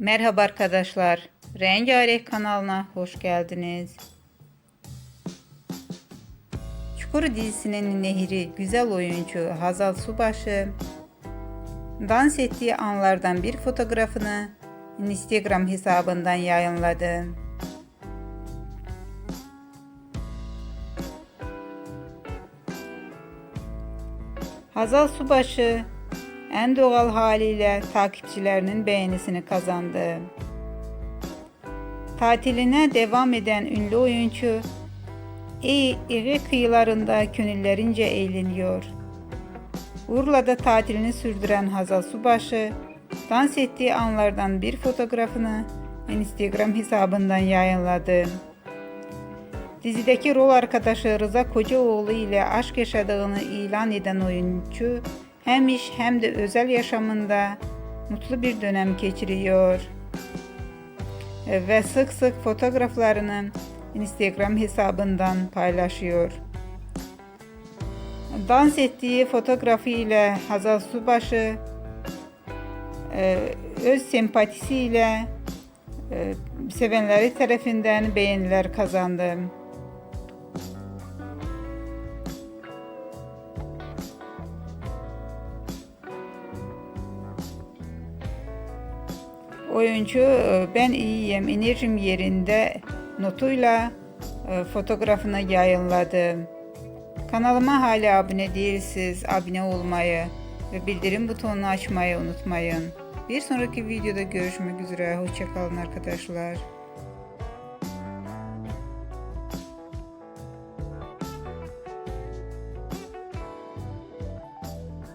Merhaba arkadaşlar. Rengarenk kanalına hoş geldiniz. Çukur dizisinin nehri güzel oyuncu Hazal Subaşı dans ettiği anlardan bir fotoğrafını Instagram hesabından yayınladı. Hazal Subaşı en doğal haliyle takipçilerinin beğenisini kazandı. Tatiline devam eden ünlü oyuncu, İ- Ege kıyılarında gönüllerince eğleniyor. Urla'da tatilini sürdüren Hazal Subaşı, dans ettiği anlardan bir fotoğrafını Instagram hesabından yayınladı. Dizideki rol arkadaşı Rıza Kocaoğlu ile aşk yaşadığını ilan eden oyuncu hem iş hem de özel yaşamında mutlu bir dönem geçiriyor. Ve sık sık fotoğraflarını Instagram hesabından paylaşıyor. Dans ettiği fotoğrafı ile Hazal Subaşı e, öz sempatisiyle e, sevenleri tarafından beğeniler kazandı. Oyuncu e, ben iyiyim, enerjim yerinde notuyla e, fotoğrafını yayınladı. Kanalıma hala abone değilsiniz, abone olmayı ve bildirim butonunu açmayı unutmayın. Bir sonraki videoda görüşmek üzere. Hoşçakalın arkadaşlar.